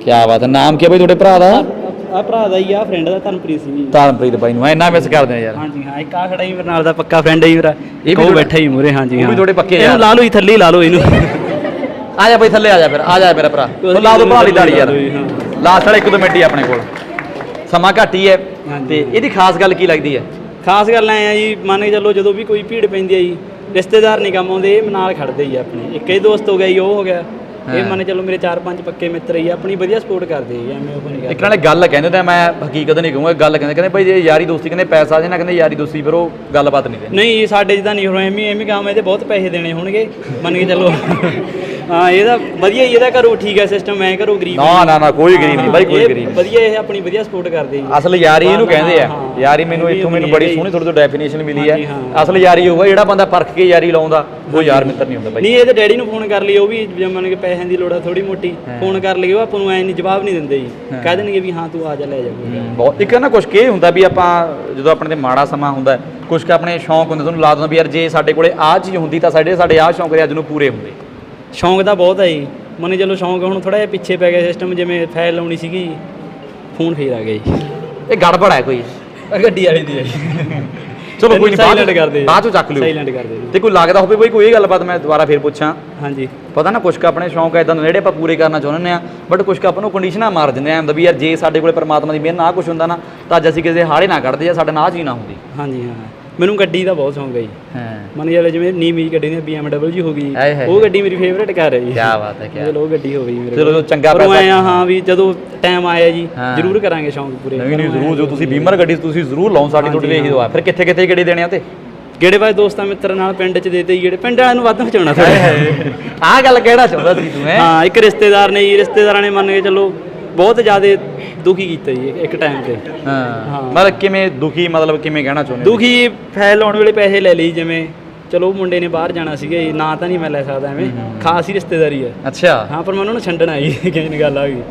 ਕੀ ਬਾਤ ਹੈ ਨਾਮ ਕੀ ਹੈ ਬਈ ਤੁਹਾਡੇ ਭਰਾ ਦਾ? ਆ ਭਰਾ ਦਾ ਹੀ ਆ ਫਰੈਂਡ ਦਾ ਧਨਪ੍ਰੀਤ ਸਿੰਘ ਜੀ। ਤਾਰਨਪ੍ਰੀਤ ਬਾਈ ਨੂੰ ਇੰਨਾ ਮਿਸ ਕਰਦੇ ਆ ਯਾਰ। ਹਾਂਜੀ ਹਾਂ ਇੱਕ ਆ ਖੜਾ ਹੀ ਮੇਰੇ ਨਾਲ ਦਾ ਪੱਕਾ ਫਰੈਂਡ ਹੈ ਜੀ ਮੇਰਾ। ਇਹ ਇਹ ਵੀ ਵੀ ਤੁਹਾਡਾ- ਬੈਠਾ ਹੀ ਮੂਰੇ ਹਾਂਜੀ ਉਹ ਵੀ ਹਾਂ। ਤੁਹਾਡੇ ਪੱਕੇ ਇਹਨੂੰ ਯਾਰ। ਲਾ ਲਓ ਜੀ ਥੱਲੇ ਹੀ ਲਾ ਲਓ ਇਹਨੂੰ। ਆ ਜਾ ਬਈ ਥੱਲੇ ਆ ਜਾ ਫਿਰ ਆ ਜਾ ਮੇਰਾ ਭਰਾ। ਉਹ ਲਾ ਦੋ ਭਾਲੀ ਦਾੜੀ ਯਾਰ। ਹਾਂ। ਲਾਸਟ ਵਾਲਾ ਇੱਕ ਦੋ ਮਿੰਟ ਹੀ ਆਪਣੇ ਕੋਲ। ਸਮਾਂ ਘੱਟ ਹੀ ਹੈ ਹਾਂਜੀ। ਤੇ ਇਹਦੀ ਖਾਸ ਗੱਲ ਕੀ ਲੱਗਦੀ ਹੈ? ਖਾਸ ਗੱਲ ਐ ਆ ਜੀ ਮੰਨ ਕੇ ਚੱਲੋ ਜਦੋਂ ਵੀ ਕੋਈ ਭੀੜ ਪੈਂਦੀ ਆ ਜੀ ਰਿਸ਼ਤੇਦਾਰ ਨਹੀਂ ਕੰਮ ਆਉਂਦੇ ਇਹ ਨਾਲ ਖੜਦੇ ਹੀ ਆ ਆਪਣੇ। ਇੱਕ ਹੀ ਦੋਸਤ ਹੋ ਗਿਆ ਜੀ ਉਹ ਹੋ ਗਿਆ। ਇਹ। ਮੰਨ ਚੱਲੋ ਮੇਰੇ ਚਾਰ ਪੰਜ ਪੱਕੇ ਮਿੱਤਰ ਹੀ ਆ ਆਪਣੀ ਵਧੀਆ ਸਪੋਰਟ ਕਰਦੇ ਜੀ ਐਵੇਂ ਉਹ ਨਹੀਂ ਇੱਕ ਨਾਲੇ ਗੱਲ ਕਹਿੰਦੇ ਤਾਂ ਮੈਂ ਹਕੀਕਤ ਨਹੀਂ ਕਹੂੰਗਾ ਗੱਲ ਕਹਿੰਦੇ ਕਹਿੰਦੇ ਭਾਈ ਜੇ ਯਾਰੀ ਦੋਸਤੀ ਕਹਿੰਦੇ ਪੈਸਾ ਜੇ ਨਾ ਕਹਿੰਦੇ ਯਾਰੀ ਦੋਸਤੀ ਫਿਰ ਉਹ ਗੱਲਬਾਤ ਨਹੀਂ ਦੇ ਨਹੀਂ ਸਾਡੇ ਜਿੱਦਾਂ ਨਹੀਂ ਹੋ ਰਿਹਾ ਐਵੇਂ ਐਵੇਂ ਕੰਮ ਇਹਦੇ ਬਹੁਤ ਪੈਸੇ ਦੇਣੇ ਹੋਣਗੇ। ਮੰਨ ਕੇ ਚੱਲੋ। ਹਾਂ ਇਹਦਾ ਵਧੀਆ ਹੀ ਇਹਦਾ ਘਰੋਂ ਠੀਕ ਹੈ ਸਿਸਟਮ ਐ ਘਰੋਂ ਗਰੀਬ ਨਾ ਨਾ ਨਾ ਕੋਈ ਗਰੀਬ ਨਹੀਂ ਬਾਈ ਕੋਈ ਗਰੀਬ ਵਧੀਆ ਇਹ ਆਪਣੀ ਵਧੀਆ ਸਪੋਰਟ ਕਰਦੇ ਜੀ। ਅਸਲ ਯਾਰੀ ਇਹਨੂੰ ਕਹਿੰਦੇ ਆ। ਯਾਰੀ ਮੈਨੂੰ ਇੱਥੋਂ ਮੈਨੂੰ ਬੜੀ ਸੋਹਣੀ ਥੋੜੀ ਜਿਹੀ ਡੈਫੀਨੇਸ਼ਨ ਮਿਲੀ ਹੈ। ਅਸਲ ਯਾਰੀ ਹੋਊਗਾ ਜਿਹੜਾ ਬੰਦਾ ਪਰਖ ਕੇ ਯਾਰੀ ਲਾਉਂਦਾ ਉਹ ਯਾਰ ਮਿੱਤਰ ਨਹੀਂ ਹੁੰਦਾ ਬਾਈ। ਨਹੀਂ ਇਹਦੇ ਡੈਡੀ ਨੂੰ ਫੋਨ ਕਰ ਲਈ ਉਹ ਵੀ ਜੇ ਮੰਨ ਕੇ ਪੈਸਿਆਂ ਦੀ ਲੋੜ ਆ ਥੋੜੀ ਮੋਟੀ ਫੋਨ ਕਰ ਲਈ ਉਹ ਆਪਾਂ ਨੂੰ ਐ ਨਹੀਂ ਜਵਾਬ ਨਹੀਂ ਦਿੰਦੇ ਜੀ। ਕਹਿ ਦੇਣਗੇ ਵੀ ਹਾਂ ਤੂੰ ਆ ਜਾ ਲੈ ਜਾ। ਬਹੁਤ ਇੱਕ ਨਾ ਕੁਝ ਕੀ ਹੁੰਦਾ ਵੀ ਆਪਾਂ ਜਦੋਂ ਆਪਣੇ ਤੇ ਮਾੜਾ ਸਮਾਂ ਹੁੰਦਾ ਕੁਝ ਕ ਆਪਣੇ ਸ਼ੌਂਕ ਹੁੰਦੇ ਤੁਹਾਨੂੰ ਲਾ ਦਿੰਦਾ ਵੀ ਯਾਰ ਜੇ ਸਾਡੇ ਕੋਲੇ ਆਹ ਚੀਜ਼ ਹੁੰਦੀ ਤਾਂ ਸਾਡੇ ਸਾਡੇ ਆਹ ਸ਼ੌਂਕ ਅੱਜ ਨੂੰ ਪੂਰੇ ਹੁੰਦੇ। ਸ਼ੌਂਕ ਤਾਂ ਬਹੁਤ ਹੈ ਜੀ। ਮੰਨੇ ਚਲੋ ਸ਼ੌਂਕ ਹੁਣ ਥੋੜਾ ਜਿਹਾ ਪਿੱਛੇ ਪੈ ਗਿਆ ਸਿਸਟਮ ਜਿਵੇਂ ਫਾਈਲ ਲਾਉਣੀ ਸੀਗੀ ਫੋਨ ਫੇਰ ਆ ਗਿਆ ਜੀ। ਇਹ ਗੜਬੜ ਹੈ ਕੋਈ? ਗੱਡੀ ਵਾਲੀ ਦੀ ਹੈ ਚਲੋ ਕੋਈ ਨਹੀਂ ਬਾਅਦ ਸਾਈਲੈਂਟ ਕਰ ਦੇ ਬਾਅਦ ਚੋਂ ਚੱਕ ਲਿਓ। ਸਾਈਲੈਂਟ ਕਰ ਦੇ ਜੀ। ਤੇ ਕੋਈ ਲੱਗਦਾ ਹੋਵੇ ਬਈ ਕੋਈ ਇਹ ਗੱਲਬਾਤ ਮੈਂ ਦੁਬਾਰਾ ਫੇਰ ਪੁੱਛਾਂ। ਹਾਂਜੀ। ਪਤਾ ਨਾ ਕੁਛ ਕੁ ਆਪਣੇ ਸ਼ੌਂਕ ਇਦਾਂ ਦੇ ਜਿਹੜੇ ਆਪਾਂ ਪੂਰੇ ਕਰਨਾ ਚਾਹੁੰਦੇ ਆ ਬਟ ਕੁਛ ਕੁ ਆਪਾਂ ਨੂੰ ਕੰਡੀਸ਼ਨਾਂ ਮਾਰ ਦਿੰਦੇ ਆ ਵੀ ਯਾਰ ਜੇ ਸਾਡੇ ਕੋਲੇ ਪਰਮਾਤਮਾ ਦੀ ਮਿਹਰ ਨਾ ਕੁਛ ਹੁੰਦਾ ਨਾ ਤਾਂ ਅੱਜ ਅਸੀਂ ਕਿਸੇ ਦੇ ਹਾੜੇ ਨਾ ਕੱਢਦੇ ਜਾਂ ਸਾਡੇ ਨਾਲ ਚੀਜ਼ ਨਾ ਹੁੰਦੀ। ਹਾਂਜੀ ਹਾਂ। ਮੈਨੂੰ ਗੱਡੀ ਦਾ ਬਹੁਤ ਸ਼ੌਂਕ ਹੈ ਜੀ। ਹਾਂ। ਮੰਨ ਚਲੋ ਜਿਵੇਂ ਨੀਵੀਂ ਗੱਡੀ ਨੇ BMW ਹੋ ਗਈ ਆਏ ਹਾਏ। ਉਹ ਗੱਡੀ ਮੇਰੀ ਫੇਵਰੇਟ ਕਾਰ ਹੈ ਜੀ। ਕੀ ਬਾਤ ਹੈ ਕੀ ਚਲੋ ਉਹ ਗੱਡੀ ਹੋ ਗਈ ਮੇਰੇ ਚਲੋ। ਚੰਗਾ ਪਰ ਪੈਸਾ- ਐਂ ਆ ਹਾਂ ਵੀ ਜਦੋਂ ਟਾਈਮ ਆਇਆ ਜੀ ਹਾਂ। ਜ਼ਰੂਰ ਕਰਾਂਗੇ ਸ਼ੌਂਕ ਪੂਰੇ। ਨਹੀਂ ਨਹੀਂ ਜ਼ਰੂਰ ਜੋ ਤੁਸੀਂ ਬੀਮਰ ਗੱਡੀ ਤੁਸੀਂ ਜ਼ਰੂਰ ਲਾਓ ਸਾਡੀ ਤੁਹਾਡੇ ਲਈ ਇਹੀ ਦੁਆ। ਫਿਰ ਕਿੱਥੇ ਕਿੱਥੇ ਗੱਡੀ ਦੇਣੇ ਆ ਤੇ ਕਿਹੜੇ ਬਾਈ ਦੋਸਤਾਂ ਮਿੱਤਰਾਂ ਨਾਲ ਪਿੰਡ 'ਚ ਦੇਤੇ ਜੀ ਜਿਹੜੇ ਪਿੰਡ ਵਾਲਿਆਂ ਨੂੰ ਵੱਧ ਪਹੁੰਚਾਉਣਾ ਥੋੜ੍ਹਾ। ਆਹ ਗੱਲ ਕਹਿਣਾ ਚਾਹੁੰਦਾ ਸੀ ਤੂੰ ਹੈ? ਹਾਂ ਇੱਕ ਰਿਸ਼ਤੇਦਾਰ ਨੇ ਜੀ ਰਿਸ਼ਤੇਦਾਰਾਂ ਨੇ ਮੰਨ ਕੇ ਚੱਲੋ ਬਹੁਤ ਜ਼ਿਆਦਾ ਦੁਖੀ ਕੀਤਾ ਜੀ ਇੱਕ ਟਾਈਮ ਤੇ। ਹਾਂ। ਮਤਲਬ ਕਿਵੇਂ ਦੁਖੀ ਮਤਲਬ ਕਿਵੇਂ ਕਹਿਣਾ ਚਾਹੁੰਦੇ ਹੋ? ਦੁਖੀ ਫਾਈਲ ਲਾਉਣ ਵੇਲੇ ਪੈਸੇ ਲੈ ਲਈ ਜਿਵੇਂ ਚਲੋ ਉਹ ਮੁੰਡੇ ਨੇ ਬਾਹਰ ਜਾਣਾ ਸੀਗਾ ਜੀ ਨਾ ਤਾਂ ਨਹੀਂ ਮੈਂ ਲੈ ਸਕਦਾ ਐਵੇਂ। ਖਾਸ ਹੀ ਰਿਸ਼ਤੇਦਾਰੀ ਹੈ ਅੱਛਾ। ਹਾਂ ਪਰ ਮੈਂ ਉਹਨਾਂ ਨੂੰ ਛੱਡਣਾ ਜੀ ਕਿਹਨ ਗੱਲ ਆ ਗਈ।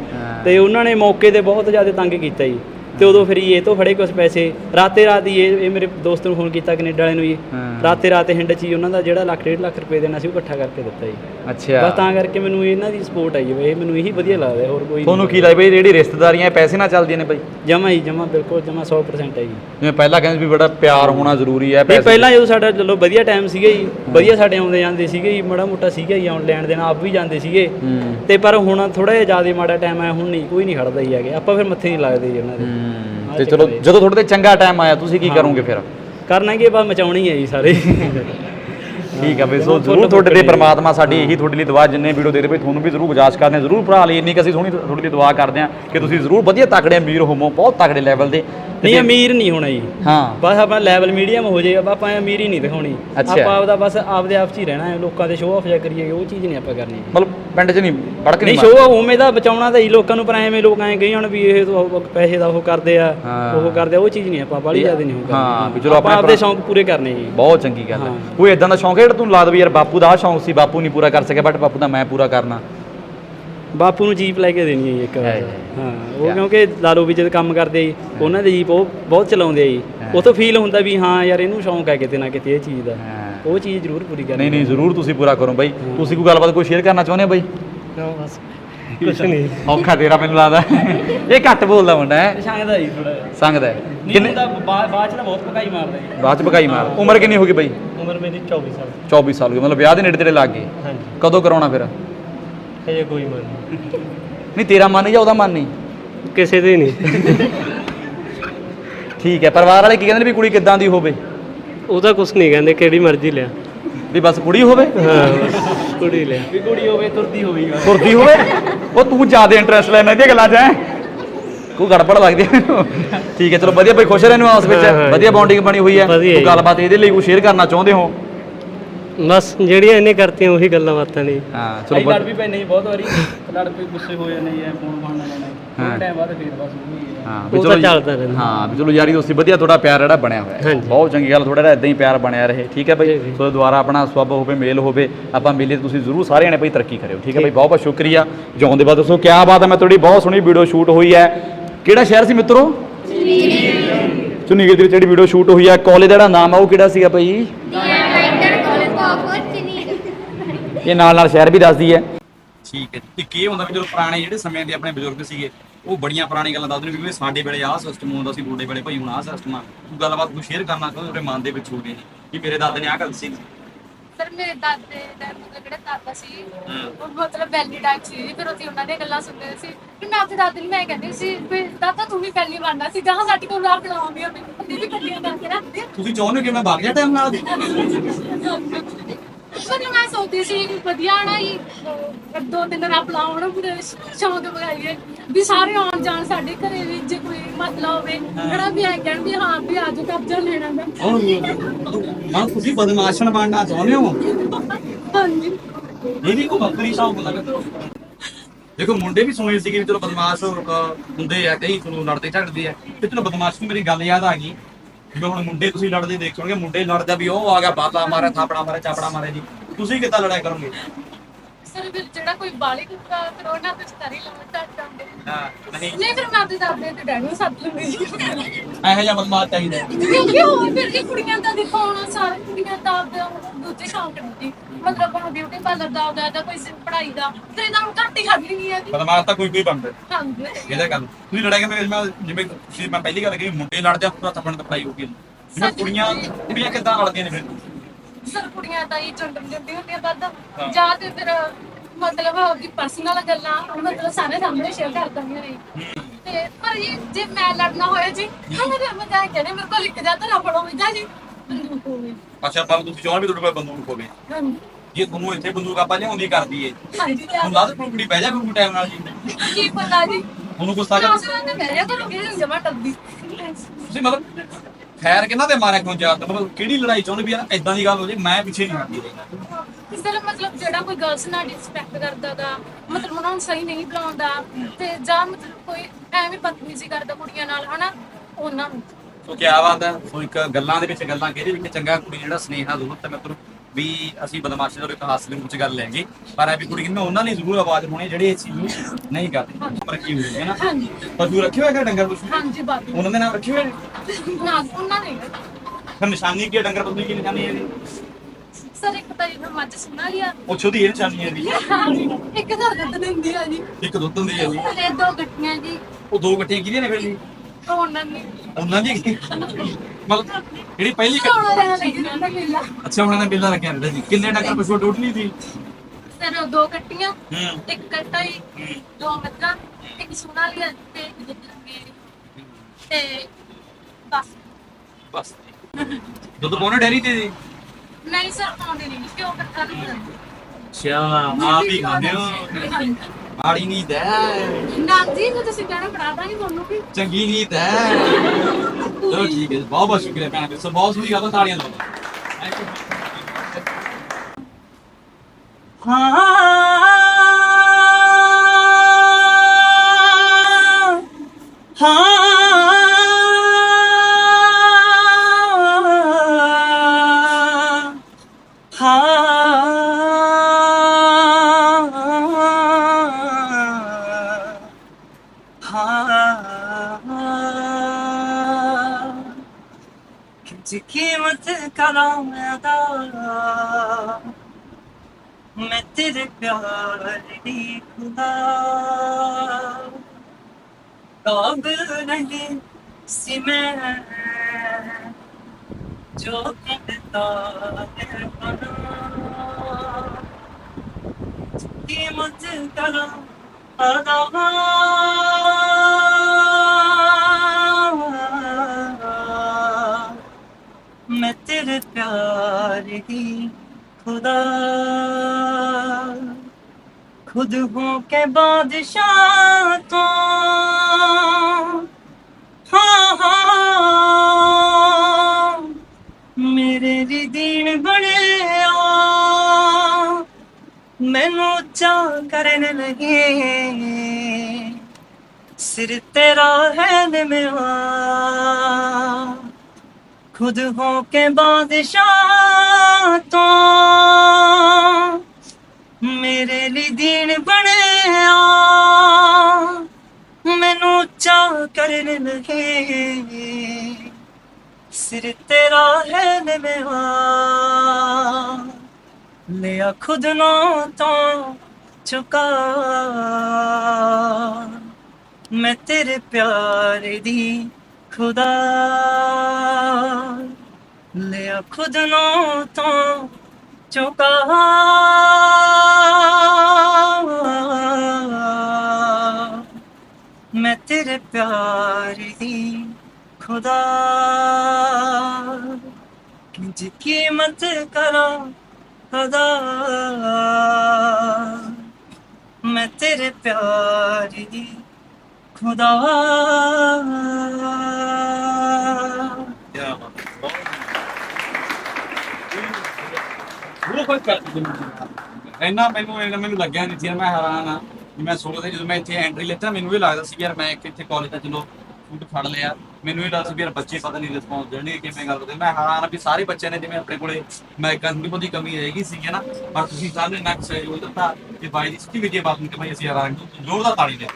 ਤੇ ਉਹਨਾਂ ਨੇ ਮੌਕੇ ਤੇ ਬਹੁਤ ਜ਼ਿਆਦਾ ਤੰਗ ਕੀਤਾ ਜੀ। ਤੇ ਉਦੋਂ ਫਿਰ ਇਹ ਤੋਂ ਫੜੇ ਕੁਝ ਪੈਸੇ। ਰਾਤੇ ਰਾਤ ਹੀ ਇਹ ਇਹ ਮੇਰੇ ਦੋਸਤ ਨੂੰ ਫੋਨ ਕੀਤਾ ਕੈਨੇਡਾ ਵਾਲੇ ਨੂੰ ਜੀ। ਰਾਤੇ ਰਾਤ ਹਿੰਡ ਚ ਹੀ ਉਹਨਾਂ ਦਾ ਜਿਹੜਾ ਲੱਖ ਡੇਢ ਲੱਖ ਰੁਪਏ ਦੇਣਾ ਸੀ ਉਹ ਇਕੱਠਾ ਕਰਕੇ ਦਿੱਤਾ ਜੀ। ਅੱਛਾ। ਬਸ ਤਾਂ ਕਰਕੇ ਮੈਨੂੰ ਇਹਨਾਂ ਦੀ ਸਪੋਰਟ ਆਈ ਹੈ ਇਹ ਮੈਨੂੰ ਇਹੀ ਵਧੀਆ ਲੱਗਦਾ ਹੋਰ ਕੋਈ ਤੁਹਾਨੂੰ ਕੀ ਲੱਗਦਾ ਬਈ ਜਿਹੜੀ ਰਿਸ਼ਤੇਦਾਰੀਆਂ ਪੈਸੇ ਨਾਲ ਚੱਲਦੀਆਂ ਨੇ ਬਈ? ਜਮਾ ਹੀ ਜਮਾ ਬਿਲਕੁਲ ਜਮਾ 100% ਹੈ ਜੀ। ਜਿਵੇਂ ਪਹਿਲਾਂ ਕਹਿੰਦੇ ਵੀ ਬੜਾ ਪਿਆਰ ਹੋਣਾ ਜ਼ਰੂਰੀ ਹੈ ਪੈਸੇ। ਪਹਿਲਾਂ ਜਦੋਂ ਸਾਡਾ ਚਲੋ ਵਧੀਆ ਟਾਈਮ ਸੀਗਾ ਜੀ ਵਧੀਆ ਸਾਡੇ ਆਉਂਦੇ ਜਾਂਦੇ ਸੀਗੇ ਜੀ ਮਾੜਾ ਮੋਟਾ ਸੀਗਾ ਜੀ ਆਉਣ ਲੈਣ ਦੇਣਾ ਆਪ ਵੀ ਜਾਂਦੇ ਸੀਗੇ। ਤੇ ਪਰ ਹੁਣ ਥੋੜਾ ਜਿਹਾ ਜ਼ਿਆਦਾ ਮਾੜਾ ਟਾਈਮ ਆਇਆ ਹੁਣ ਨਹੀਂ ਕੋਈ ਨਹੀਂ ਖੜਦਾ ਹੀ ਹੈਗੇ। ਆਪਾਂ ਫਿਰ ਮੱਥੇ ਨਹੀਂ ਲੱਗਦੇ ਜੀ ਉਹਨਾਂ ਦੇ। ਹੂੰ। ਤੇ ਚਲੋ ਜਦੋਂ ਤੁਹਾਡੇ ਤੇ ਚੰਗਾ ਟਾਈਮ ਆਇਆ ਤੁਸੀਂ ਕੀ ਕਰੋਗੇ ਫਿਰ? ਕਰਨਾ ਕੀ ਬਸ ਮਚਾਉਣੀ ਹੈ ਜੀ ਸਾਰੇ। ਠੀਕ ਆ ਬਈ ਸੋ ਜ਼ਰੂਰ ਤੁਹਾਡੇ ਤੇ। ਪ੍ਰਮਾਤਮਾ ਸਾਡੀ ਇਹੀ ਤੁਹਾਡੇ ਲਈ ਦੁਆ ਜਿੰਨੇ ਵੀਡੀਓ ਦੇਖਦੇ ਪਏ ਤੁਹਾਨੂੰ ਵੀ ਜ਼ਰੂਰ ਗੁਜਾਰਿਸ਼ ਕਰਦੇ ਹਾਂ ਜ਼ਰੂਰ ਭਰਾ ਲਈ। ਇੰਨੀ ਕਿ ਅਸੀਂ ਸੋਹਣੀ ਤੁਹਾਡੇ ਲਈ ਦੁਆ ਕਰਦੇ ਹਾਂ ਕਿ ਤੁਸੀਂ ਜ਼ਰੂਰ ਵਧੀਆ ਤਕੜੇ ਅਮੀਰ ਹੋਵੋ ਬਹੁਤ ਤਕੜੇ ਲੈਵਲ ਦੇ। ਨਹੀਂ ਅਮੀਰ ਨਹੀਂ ਹੋਣਾ ਜੀ। ਹਾਂ। ਬਸ ਆਪਣਾ ਲੈਵਲ ਮੀਡੀਅਮ ਹੋ ਜਾਏ ਆਪਾਂ ਅਮੀਰੀ ਨਹੀਂ ਦਿਖਾਉਣੀ। ਆਪਾਂ ਆਪਦਾ ਬਸ ਆਪਦੇ ਆਪ 'ਚ ਹੀ ਰਹਿਣਾ ਹੈ ਲੋਕਾਂ ਦੇ ਸ਼ੋਅ ਆਫ ਜਾ ਕਰੀਏ ਉਹ ਚੀਜ਼ ਨਹੀਂ ਆਪਾਂ ਕਰਨੀ। ਮਤਲਬ ਪਿੰਡ 'ਚ ਨਹੀਂ ਬੜਕ ਨਹੀਂ ਨਹੀਂ ਸ਼ੋਅ ਉਵੇਂ ਦਾ ਬਚਾਉਣਾ ਤਾਂ ਹੀ ਲੋਕਾਂ ਨੂੰ ਪਰ ਐਵੇਂ ਲੋਕ ਐਂ ਕਹੀ ਹੁਣ ਵੀ ਇਹ ਪੈਸੇ ਦਾ ਉਹ ਕਰਦੇ ਆ ਹਾਂ। ਉਹ ਕਰਦੇ ਆ ਉਹ ਚੀਜ਼ ਨਹੀਂ ਆਪਾਂ ਬਾਹਲੀ ਜ਼ਿਆਦਾ ਨਹੀਂ ਕਰਨੀ। ਹਾਂ, ਵੀ ਚਲੋ ਆਪਾਂ ਆਪਣੇ ਆਪਦੇ ਸ਼ੌਂਕ ਪੂਰੇ ਕਰਨੇ ਜੀ। ਬਹੁਤ ਚੰਗੀ ਗੱਲ ਹੈ। ਹਾਂ। ਕੋਈ ਇਦਾਂ ਦਾ ਸ਼ੌਂਕ ਹੈ ਜਿਹੜਾ ਤੂੰ ਲਾ ਦਵੇ ਯਾਰ ਬਾਪੂ ਦਾ ਸ਼ੌਂਕ ਸੀ ਬਾਪੂ ਨਹੀਂ ਪੂਰਾ ਕਰ ਸਕਿਆ ਬਟ ਬਾਪੂ ਦਾ ਮੈਂ ਪੂਰਾ ਕਰਨਾ। ਬਾਪੂ ਨੂੰ ਜੀਪ ਲੈ ਕੇ ਦੇਣੀ ਹੈ ਜੀ ਇੱਕ ਹੈ, ਵਾਰ ਹੈ। ਉਹ ਕਿਉਂਕਿ ਦਾਰੂ ਵੀ ਜਦ ਕੰਮ ਕਰਦੇ ਉਹਨਾਂ ਦੇ ਜੀਪ ਉਹ ਬਹੁਤ ਚਲਾਉਂਦੇ ਆ ਜੀ। ਤੋਂ ਫੀਲ ਹੁੰਦਾ ਵੀ ਹਾਂ ਯਾਰ ਇਹਨੂੰ ਸ਼ੌਂਕ ਹੈ ਕਿਤੇ ਨਾ ਕਿਤੇ ਇਹ ਚੀਜ਼ ਦਾ। ਉਹ ਚੀਜ਼ ਜ਼ਰੂਰ ਪੂਰੀ ਕਰਨੀ ਨਹੀਂ ਨਹੀਂ ਜ਼ਰੂਰ ਤੁਸੀਂ ਪੂਰਾ ਕਰੋ ਬਾਈ। ਤੁਸੀਂ ਕੋਈ ਗੱਲਬਾਤ ਕੋਈ ਸ਼ੇਅਰ ਕਰਨਾ ਚਾਹੁੰਦੇ ਹੋ ਬਾਈ? ਬਸ। ਕੁਛ ਨਹੀਂ। ਔਖਾ ਤੇਰਾ ਮੈਨੂੰ ਲੱਗਦਾ। ਇਹ ਘੱਟ ਬੋਲਦਾ ਮੁੰਡਾ ਹੈ? ਸ਼ਾਂਗਦਾ ਜੀ ਥੋੜਾ ਸੰਗਦਾ ਹੈ। ਕਿੰਨੇ ਦਾ ਬਾਅਦ ਚ ਤਾਂ ਬਹੁਤ ਪਕਾਈ ਮਾਰਦਾ ਜੀ। ਬਾਅਦ ਚ ਭਗਾਈ ਮਾਰ। ਉਮਰ ਕਿੰਨੀ ਹੋ ਗਈ ਬਾਈ? ਉਮਰ ਮੇਰੀ 24 ਸਾਲ। 24 ਸਾਲ ਹੋ ਗਏ ਮਤਲਬ ਵਿਆਹ ਦੇ ਨੇੜੇ ਤੇੜੇ ਲੱਗ ਗਏ। ਹਾਂਜੀ। ਕਦੋਂ ਕਰਾਉਣਾ ਫਿਰ? ਹਜੇ ਕੋਈ ਮਨ ਨਹੀਂ। ਨਹੀਂ ਤੇਰਾ ਮਨ ਨਹੀਂ ਜਾਂ ਉਹਦਾ ਮਨ ਨਹੀਂ? ਕਿਸੇ ਦੇ ਨਹੀਂ। ਠੀਕ ਹੈ ਪਰਿਵਾਰ ਵਾਲੇ ਕੀ ਕਹਿੰਦੇ ਨੇ ਵੀ ਕੁੜੀ ਕਿੱਦਾਂ ਦੀ ਹੋਵੇ? ਉਹਦਾ ਕੁਝ ਨਹੀਂ ਕਹਿੰਦੇ ਕਿਹੜੀ ਮਰਜ਼ੀ ਲਿਆ। ਵੀ ਬਸ ਕੁੜੀ ਹੋਵੇ? ਹਾਂ ਕੁੜੀ ਲਿਆ। ਵੀ ਕੁੜੀ ਹੋਵੇ ਤੁਰਦੀ ਹੋਵੇ ਤੁਰਦੀ ਹੋਵੇ? ਉਹ ਤੂੰ ਜ਼ਿਆਦਾ ਇੰਟਰਸਟ ਲੈਣਾ ਇਹਦੀਆਂ ਗੱਲਾਂ 'ਚ ਹੈ। ਕੋਈ ਗੜਬੜ ਲੱਗਦੀ ਹੈ ਮੈਨੂੰ। ਠੀਕ ਹੈ ਚਲੋ ਵਧੀਆ ਬਈ ਖੁਸ਼ ਰਹਿਣੋ ਆਪਸ ਵਿੱਚ। ਹਾਂ, ਹਾਂ, ਵਧੀਆ ਬੌਂਡਿੰਗ ਬਣੀ ਹੋਈ ਹੈ। ਵਧੀਆ ਕੋਈ ਜੀ। ਗੱਲਬਾਤ ਇਹਦੇ ਲਈ ਕੋਈ ਸ਼ੇਅਰ ਕਰਨਾ ਚਾਹੁੰਦੇ ਹੋ? ਬਸ ਜਿਹੜੀਆਂ ਇਹਨੇ ਕਰਤੀਆਂ ਉਹੀ ਗੱਲਾਂ ਬਾਤਾਂ ਨੇ। ਹਾਂ ਚਲੋ ਲੜ ਵੀ ਪੈਨੇ ਜੀ ਬਹੁਤ ਵਾਰੀ। ਲੜ ਪਈ ਗੁੱਸੇ ਹੋ ਜਾਂਦੇ ਐ ਫੋਨ ਫਾਨ ਲੈਣਾ ਹਾਂ। ਟਾਈਮ ਬਾਅਦ ਫੇਰ ਬਸ ਉਹ ਹੀ। ਵੀ ਉਹ ਚਲੋ ਤਾਂ ਚੱਲਦਾ ਰਹਿੰਦਾ। ਹਾਂ ਵੀ ਚਲੋ ਯਾਰੀ ਦੋਸਤੀ ਵਧੀਆ ਤੁਹਾਡਾ ਪਿਆਰ ਜਿਹੜਾ ਬਣਿਆ ਹੋਇਆ ਹੈ। ਬਹੁਤ ਚੰਗੀ ਗੱਲ ਤੁਹਾਡਾ ਇਦਾਂ ਹੀ ਪਿਆਰ ਬਣਿਆ ਰਹੇ। ਠੀਕ ਹੈ ਜੀ। ਸੋ ਦੁਬਾਰਾ ਆਪਣਾ ਸਵੱਬ ਹੋਵੇ ਮੇਲ ਹੋਵੇ ਆਪਾਂ ਮੇਲੇ ਤੁਸੀਂ ਜ਼ਰੂਰ ਸਾਰਿਆਂ ਨੇ ਬਈ ਤਰੱਕੀ ਕਰਿਓ। ਠੀਕ ਹੈ ਬਈ ਬਹੁਤ ਬਹੁਤ ਸ਼ੁਕਰੀਆ। ਜਿਉਂਦੇ ਬਾਦ ਦੱਸੋ ਕਿਆ ਬਾਤ ਹੈ ਮੈਂ ਤੁਹਾਡੀ ਬਹੁਤ ਸੋਹਣੀ ਵੀਡੀਓ ਸ਼ੂਟ ਹੋਈ ਹੈ। ਕਿਹੜਾ ਸ਼ਹਿਰ ਸੀ ਮਿੱਤਰੋ? ਚੁੰਨੀਗੜ੍ਹ ਦੇ ਵਿੱਚ ਜਿਹੜੀ ਵੀਡੀਓ ਸ਼ੂਟ ਹੋਈ ਹੈ ਕਾਲਜ ਦਾ ਜਿਹੜਾ ਨਾਮ ਆ ਉਹ ਕਿਹੜਾ ਸੀਗਾ ਭਾਈ? ਇਹ ਨਾਲ ਨਾਲ ਸ਼ਹਿਰ ਵੀ ਦੱਸਦੀ ਹੈ। ਠੀਕ ਹੈ ਤੇ ਕੀ ਹੁੰਦਾ ਵੀ ਜਦੋਂ ਪੁਰਾਣੇ ਜਿਹੜੇ ਸਮਿਆਂ ਦੇ ਆਪਣੇ ਬਜ਼ੁਰਗ ਸੀਗੇ ਉਹ ਬੜੀਆਂ ਪੁਰਾਣੀ ਗੱਲਾਂ ਦੱਸਦੇ ਨੇ ਵੀ ਸਾਡੇ ਵੇਲੇ ਆਹ ਸਿਸਟਮ ਹੁੰਦਾ ਸੀ ਤੁਹਾਡੇ ਵੇਲੇ ਭਾਈ ਹੁਣ ਆਹ ਸਿਸਟਮ ਆ। ਤੂੰ ਗੱਲਬਾਤ ਕੋਈ ਸ਼ੇਅਰ ਕਰਨਾ ਚਾਹੁੰਦਾ ਤੁਹਾਡੇ ਮਨ ਦੇ ਵਿੱਚ ਹੋਵੇ ਕਿ ਮੇਰੇ ਦਾਦੇ ਨੇ ਆਹ ਗੱਲ ਸੀ। ਸਰ ਮੇਰੇ ਦਾਦੇ ਦਾ ਮਤਲਬ ਜਿਹੜਾ ਦਾਦਾ ਸੀ। ਉਹ ਮਤਲਬ ਬੈਲੀ ਡਾਕ ਸੀ ਫਿਰ ਅਸੀਂ ਉਹਨਾਂ ਦੀਆਂ ਗੱਲਾਂ ਸੁਣਦੇ ਸੀ। ਫਿਰ ਮੈਂ ਆਪਣੇ ਦਾਦੇ ਨੂੰ ਮੈਂ ਕਹਿੰਦੀ ਸੀ ਵੀ ਦਾਦਾ ਤੂੰ ਵੀ ਪਹਿਲੀ ਬਣਨਾ ਸੀ ਜਹਾਂ ਸਾਡੇ ਕੋਲ ਰਾਤ ਲਾਉਂਦੀ ਆ ਮੈਨੂੰ ਵੀ ਕੱਲੀਆਂ ਕਰਕੇ ਰੱਖਦੇ ਤੁਸੀਂ ਚਾਹੁੰਦੇ ਕਿ ਮੈਂ ਭਾਗ ਜਾ ਟਾਈਮ ਨਾਲ? ਪਰ ਮੈਂ ਸੋਚਦੀ ਸੀ ਕਿ ਵਧੀਆ ਨਾ ਹੀ ਦੋ ਤਿੰਨ ਰਾਤ ਲਾਉਣ ਪੂਰੇ ਸ਼ੌਂਕ ਬਗਾਈਏ ਵੀ ਸਾਰੇ ਆਉਣ ਜਾਣ ਸਾਡੇ ਘਰੇ ਵੀ ਜੇ ਕੋਈ ਮਸਲਾ ਹੋਵੇ ਜਿਹੜਾ ਵੀ ਆ ਕਹਿਣ ਵੀ ਹਾਂ ਵੀ ਅੱਜ ਕਬਜ਼ਾ ਲੈਣਾ ਮੈਂ। ਤੁਸੀਂ ਬਦਮਾਸ਼ਨ ਬਣਨਾ ਚਾਹੁੰਦੇ ਹੋ? ਹਾਂਜੀ। ਇਹ ਵੀ ਕੋਈ ਬੱਕਰੀ ਸ਼ੌਂਕ ਲੱਗਦਾ। ਦੇਖੋ ਮੁੰਡੇ ਵੀ ਸੋਏ ਸੀਗੇ ਵੀ ਚਲੋ ਬਦਮਾਸ਼ ਹੁੰਦੇ ਆ ਕਈ ਚਲੋ ਲੜਦੇ ਝਗੜਦੇ ਆ। ਤੇ ਚਲੋ ਬਦਮਾਸ਼ ਨੂੰ ਮੇਰੀ ਗੱਲ ਯਾਦ ਆ ਗਈ। ਜਿਵੇਂ ਹੁਣ ਮੁੰਡੇ ਤੁਸੀਂ ਲੜਦੇ ਦੇਖੋਗੇ ਮੁੰਡੇ ਲੜਦਾ ਵੀ ਉਹ ਆ ਗਿਆ, ਬਾਬਾ ਮਾਰਿਆ, ਥਾਪੜਾ ਮਾਰਿਆ, ਚਾਪੜਾ ਮਾਰਿਆ ਜੀ। ਤੁਸੀਂ ਕਿੱਦਾਂ ਲੜਾਈ ਕਰੋਗੇ? ਫਿਰ ਜਿਹੜਾ ਕੋਈ ਬਾਲੀ ਕੁੱਤਾ ਫਿਰ ਉਹਨਾਂ ਤੇ ਸਤਾਰੀ ਲਾਉਣ ਤੱਕ ਜਾਂਦੇ ਹਾਂ ਨਹੀਂ। ਨਹੀਂ ਫਿਰ ਮੈਂ ਆਪਣੇ ਦਾਦੇ ਤੇ ਡੈਡੀ ਨੂੰ ਸੱਦ ਲੂੰਗੀ ਇਹੋ ਜਿਹਾ ਬਦਮਾਸ਼ ਚਾਹੀਦਾ। ਕਿਉਂਕਿ ਹੋਰ ਫਿਰ ਇਹ ਕੁੜੀਆਂ ਦਾ ਦਿਖਾਉਣਾ ਸਾਰੇ ਕੁੜੀਆਂ ਦਾ ਆਪਦਾ ਦੂਜੇ ਸ਼ੌਂਕ ਨਹੀਂ ਮਤਲਬ ਹੁਣ ਬਿਊਟੀ ਪਾਰਲਰ ਦਾ ਆਪਦਾ ਜਾਂ ਕੋਈ ਪੜ੍ਹਾਈ ਦਾ ਫਿਰ ਇਹਨਾਂ ਨੂੰ ਘੱਟ ਹੀ ਖਾਦੀ ਨਹੀਂ ਹੈ ਬਦਮਾਸ਼ ਤਾਂ ਕੋਈ ਕੋਈ ਬਣਦਾ। ਹਾਂਜੀ। ਇਹਦਾ ਗੱਲ ਤੁਸੀਂ ਲੜਾਈ ਮੈਂ ਮੈਂ ਜਿਵੇਂ ਤੁਸੀਂ ਮੈਂ ਪਹਿਲੀ ਗੱਲ ਕਹੀ ਮੁੰਡੇ ਲੜਦੇ ਆ ਪੂਰਾ ਥੱਪਣ ਤੇ ਪੜਾਈ ਹੋ ਗਈ। ਜਿਵੇਂ ਕੁੜੀਆਂ ਕੁੜੀਆਂ ਕਿੱਦਾਂ ਲੜਦੀਆਂ ਨੇ ਫਿਰ? ਸਰ ਕੁੜੀਆਂ ਤਾਂ ਹੀ ਚੁੰਡਮ ਦਿੰਦੀ ਹੁੰਦੀਆਂ ਵੱਧ ਜਾਂ ਤੇ ਫਿਰ ਮਤਲਬ ਆਪਦੀ ਪਰਸਨਲ ਗੱਲਾਂ ਮਤਲਬ ਸਾਰੇ ਸਾਹਮਣੇ ਸ਼ੇਅਰ ਕਰ ਦਿੰਦੀਆਂ ਨੇ। ਤੇ ਪਰ ਜੀ ਜੇ ਮੈਂ ਲੜਨਾ ਹੋਇਆ ਜੀ ਤਾਂ ਮੇਰੇ ਮੈਂ ਤਾਂ ਕਹਿੰਦੇ ਮੇਰੇ ਕੋਲ ਇੱਕ ਜਾਂ ਤਾਂ ਫੜੋ ਵਿਜਾ ਜੀ। ਬੰਦੂਕ ਹੋਵੇ ਅੱਛਾ ਪਰ ਤੁਸੀਂ ਚਾਹੁੰਦੇ ਵੀ ਤੁਹਾਡੇ ਕੋਲ ਬੰਦੂਕ ਹੋਵੇ। ਹਾਂਜੀ। ਜੇ ਤੁਹਾਨੂੰ ਇੱਥੇ ਬੰਦੂਕ ਆਪਾਂ ਲਿਆਉਂਦੀ ਕਰਦੀ ਏ। ਹਾਂਜੀ ਤੁਹਾਨੂੰ ਲੱਗਦਾ ਕੋਈ ਕੁੜੀ ਬਹਿ ਜਾ ਕੋਈ ਟਾਈਮ ਨਾਲ ਜੀ? ਕੀ ਪਤਾ ਜੀ? ਤੁਹਾਨੂੰ ਗੁੱਸਾ ਕਰ ਤੇ ਬਹਿ ਜਾ ਕਰੋ ਕਿਹੜੇ ਜਮਾ ਟੱਬੀ ਤੁਸੀਂ ਮਤਲਬ ਖੈਰ ਕਿਹਨਾਂ ਤੇ ਮਾਰਿਆ ਕਿਉਂ ਜਾ ਮਤਲਬ ਕਿਹੜੀ ਲੜਾਈ ਚਾਹੁੰਦੇ ਵੀ ਯਾਰ ਇਦਾਂ ਦੀ ਗੱਲ ਹੋ ਜੇ ਮੈਂ ਪਿੱਛੇ ਨਹੀਂ ਹਟਦੀ ਸਰ ਮਤਲਬ ਜਿਹੜਾ ਕੋਈ ਗਰਲਸ ਨਾਲ ਡਿਸਪੈਕਟ ਕਰਦਾ ਗਾ ਮਤਲਬ ਉਹਨਾਂ ਨੂੰ ਸਹੀ ਨਹੀਂ ਬੁਲਾਉਂਦਾ ਤੇ ਜਾਂ ਮਤਲਬ ਕੋਈ ਐਵੇਂ ਬਦਤਮੀਜ਼ੀ ਕਰਦਾ ਕੁੜੀਆਂ ਨਾਲ ਹਨਾ? ਉਹਨਾਂ ਨੂੰ। ਸੋ ਕੀ ਬਾਤ ਹੈ। ਸੋ ਇੱਕ ਗੱਲਾਂ ਦੇ ਵਿੱਚ ਗੱਲਾਂ ਕਿਹਦੇ ਵਿੱਚ ਚੰਗਾ ਕੁੜੀ ਜਿਹੜਾ ਸਨੇਹਾ ਜ਼ਰੂਰ ਤੇ ਮਿੱਤਰੋ ਵੀ ਅਸੀਂ ਬਦਮਾਸ਼ੀ ਦਾ ਇੱਕ ਹਾਸੇ ਦੇ ਵਿੱਚ ਗੱਲ ਲੈਂਗੇ ਪਰ ਇਹ ਵੀ ਕੁੜੀ ਕਹਿੰਦਾ ਉਹਨਾਂ ਨੇ ਜ਼ਰੂਰ ਆਵਾਜ਼ ਹੋਣੀ ਜਿਹੜੀ ਇਸ ਚੀਜ਼ ਨੂੰ ਨਹੀਂ ਕਰਦੇ। ਪਰ ਕੀ ਹੋਈ ਹੈ ਨਾ? ਹਾਂਜੀ। ਪਸ਼ੂ ਰੱਖੇ ਹੋਏ ਕਿ ਡੰਗਰ ਪਸ਼ੂ? ਹਾਂਜੀ ਬਾਤ ਉਹਨਾਂ ਦੇ ਨਾਮ ਰੱਖੇ ਹੋਏ ਨੇ? ਨਾ ਉਹਨਾਂ ਨੇ ਫਿਰ ਨਿਸ਼ਾਨੀ ਕੀ ਹੈ? ਡੰਗਰ ਪਸ਼ੂ ਕੀ ਨਿਸ਼ਾਨੀ ਹੈ ਇਹਦੀ ਸਰ ਇੱਕ ਤਾਂ ਜਿਹਨੂੰ ਮੱਝ ਸੁਣਾ ਲਿਆ। ਪੁੱਛੋ ਦੀ ਇਹ ਨਿਸ਼ਾਨੀ ਹੈ ਹਾਂਜੀ। ਇੱਕ ਤਾਂ ਦੁੱਧ ਦਿੰਦੀ ਆ ਜੀ। ਇੱਕ ਦੁੱਧ ਹੁੰਦੀ ਹੈ ਜੀ। ਤੇ ਦੋ ਗੱਟੀਆਂ ਜੀ। ਉਹ ਦੋ ਗੱਟੀਆਂ ਕਿਹਦੀਆਂ ਨੇ ਫਿਰ ਜੀ? ਉਹ ਉਹਨਾਂ ਨੇ ਉਹਨਾਂ ਦੀ ਮਤਲਬ ਜਿਹੜੀ ਪਹਿਲੀ ਉਹਨਾਂ ਨਹੀਂ ਰਹਿੰਦਾ ਮੇਲਾ। ਅੱਛਾ ਉਹਨਾਂ ਨੇ ਬਿੱਲਾ ਰੱਖਿਆ ਹੁੰਦਾ ਜੀ। ਕਿੰਨੇ ਡੰਗਰ ਪਸ਼ੂ ਟੋਟਲੀ ਸੀ? ਸਰ ਦੋ ਗੱਟੀਆਂ ਹੂੰ। ਇੱਕ ਕੱਟਾ ਹੀ ਦੋ ਮੱਝਾਂ ਇੱਕ ਸੁਣਾ ਲਿਆ ਤੇ ਇੱਕ ਦੁੱਧ ਦਿੰਦੀ ਆ ਜੀ। ਤੇ ਬਸ। ਬਸ। ਦੁੱਧ ਪਾਉਣਾ ਡੈਰੀ ਤੇ ਜੀ? ਨਹੀਂ ਸਰ ਪਾਉਂਦੇ ਨਹੀਂ ਕਿਉਂ ਇਕੱਠਾ ਨਹੀਂ ਕਰਦੇ ਅੱਛਾ ਆਪ ਹੀ ਖਾਂਦੇ ਹੋ? ਮਾੜੀ ਨੀਂਦ ਹੈ ਨਾ ਜੀ ਜੇ ਤੁਸੀਂ ਕਹਿਣਾ ਬਣਾ ਦਾਂਗੇ ਤੁਹਾਨੂੰ ਵੀ। ਚੰਗੀ ਨੀਂਦ ਹੈ ਚਲੋ ਠੀਕ ਹੈ ਬਹੁਤ ਬਹੁਤ ਸ਼ੁਕਰੀਆ ਭੈਣ ਜੀ। ਸੋ ਬਹੁਤ ਸੋਹਣੀ ਗੱਲ ਤਾੜੀਆਂ ਲਾਓ ਹਾਂ ਕੀਮਤ ਕਰਾਂ ਮੈਂ ਦਾ ਮੈਂ ਤੇਰੇ ਪਿਆਰ ਦੀ ਖੁਦਾ ਕਾਬਿਲ ਨਹੀਂ ਸੀ ਮੈਂ ਜੋ ਕਿਤਾ ਹੈ ਬਣਾ ਕੀਮਤ ਤੇਰੇ ਪਿਆਰ ਦੀ ਖੁਦਾ ਖੁਦ ਹੋ ਕੇ ਬਾਦਸ਼ਾਹ ਤੋਂ ਹਾਂ ਹਾਂ ਮੇਰੇ ਰਿਦੀਨ ਬਣਿਆ ਮੈਨੂੰ ਚਾ ਕਰਨ ਲਗੇ ਸਿਰ ਤੇਰਾ ਹੈ ਨਿਮਿਆ ਖੁਦ ਹੋ ਕੇ ਬਾਦਸ਼ਾਹ ਤੋਂ ਮੇਰੇ ਲਈ ਦੀਨ ਬਣਿਆ ਮੈਨੂੰ ਉੱਚਾ ਕਰਨ ਲੱਗੇ ਸਿਰ ਤੇਰਾ ਹੈ ਮੇਵਾ ਲਿਆ ਖੁਦ ਨੂੰ ਤੋਂ ਚੁਕਾ ਮੈਂ ਤੇਰੇ ਪਿਆਰ ਦੀ ਖੁਦਾ ਲਿਆ ਖੁਦ ਨੂੰ ਤੋਂ ਚੁਕਾ ਮੈਂ ਤੇਰੇ ਪਿਆਰ ਦੀ ਖੁਦਾ। ਕਿੰਜ ਕੀਮਤ ਕਰਾਂ ਖੁਦਾ? ਮੈਂ ਤੇਰੇ ਪਿਆਰ ਦੀ ਖੁਦਾ ਕਿਆ ਬਾਤ ਹੈ। ਉਹ ਕੋਈ ਇੰਨਾ ਮੈਨੂੰ ਇੰਨਾ ਮੈਨੂੰ ਲੱਗਿਆ ਨਹੀਂ ਸੀ ਯਾਰ, ਮੈਂ ਹੈਰਾਨ ਆ ਵੀ ਮੈਂ ਸੋਚਦਾ ਜਦੋਂ ਮੈਂ ਇੱਥੇ ਐਂਟਰੀ ਲਿੱਤਾ ਮੈਨੂੰ ਇਹ ਲੱਗਦਾ ਸੀ ਯਾਰ ਮੈਂ ਇੱਥੇ ਕਾਲਜ ਦਾ ਚਲੋ ਫੂਡ ਫੜ ਲਿਆ। ਮੈਨੂੰ ਇਹ ਲੱਗਦਾ ਸੀ ਯਾਰ ਬੱਚੇ ਪਤਾ ਨਹੀਂ ਰਿਸਪੌਂਸ ਦੇਣਗੇ ਕਿਵੇਂ ਗੱਲ ਕਰਦੇ ਮੈਂ ਹੈਰਾਨ ਆ ਵੀ ਸਾਰੇ ਬੱਚਿਆਂ ਨੇ ਜਿਵੇਂ ਆਪਣੇ ਕੋਲੇ ਮੈਂ ਕੰਨੀ ਬਹੁਤੀ ਕਮੀ ਹੈਗੀ ਸੀ ਨਾ? ਪਰ ਤੁਸੀਂ ਸਾਰੇ ਨੱਕ ਸਹਿਯੋਗ ਦਿੱਤਾ ਕਿ ਬਾਈ ਦੀ ਸੱਚੀ ਵਿਜੇ ਬਾਤ ਨੂੰ ਕਿ ਭਾਈ ਅਸੀਂ ਹੈਰਾਨ ਜ਼ੋਰਦਾਰ ਤਾੜੀ ਦੇ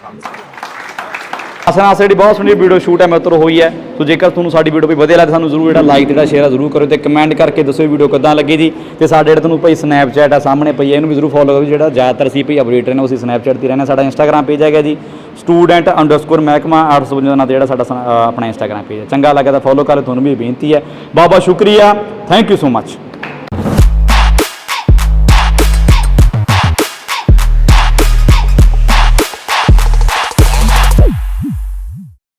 ਅਸਨਾ ਜਿਹੜੀ ਬਹੁਤ ਸੋਹਣੀ ਵੀਡੀਓ ਸ਼ੂਟ ਹੈ ਮੇਰੇ ਤੋਂ ਹੋਈ ਹੈ। ਸੋ ਜੇਕਰ ਤੁਹਾਨੂੰ ਸਾਡੀ ਵੀਡੀਓ ਵੀ ਵਧੀਆ ਲੱਗੇ ਸਾਨੂੰ ਜ਼ਰੂਰ ਜਿਹੜਾ ਲਾਈਕ ਜਿਹੜਾ ਸ਼ੇਅਰ ਜ਼ਰੂਰ ਕਰੋ ਤੇ ਕਮੈਂਟ ਕਰਕੇ ਦੱਸੋ ਵੀਡੀਓ ਕਿੱਦਾਂ ਲੱਗੀ ਜੀ। ਤੇ ਸਾਡੇ ਜਿਹੜਾ ਤੁਹਾਨੂੰ ਭਾਈ ਸਨੈਪਚੈਟ ਆ ਸਾਹਮਣੇ ਪਈ ਹੈ, ਇਹਨੂੰ ਵੀ ਜ਼ਰੂਰ ਫੋਲੋ ਕਰੋ ਜਿਹੜਾ ਜ਼ਿਆਦਾਤਰ ਅਸੀਂ ਭਾਈ ਅਪਡੇਟ ਨੇ ਉਸੇ ਸਨੈਪਚੈਟ ਤੇ ਰਹਿੰਦੇ ਹਾਂ। ਸਾਡਾ ਇੰਸਟਾਗ੍ਰam ਪੇਜ ਹੈਗਾ ਜੀ ਸਟੂਡੈਂਟ ਅੰਡਰਸਕੋਰ ਮਹਿਕਮਾ 855 ਨਾਲ ਜਿਹੜਾ ਸਾਡਾ ਆਪਣਾ ਇੰਸਟਾਗ੍ਰam ਪੇਜ ਹੈ। ਚੰਗਾ ਲੱਗਾ ਤਾਂ ਫੋਲੋ ਕਰੋ ਤੁਹਾਨੂੰ ਵੀ ਬੇਨਤੀ ਹੈ। ਬਹੁਤ ਬਹੁਤ ਸ਼ੁਕਰੀਆ। Thank you so much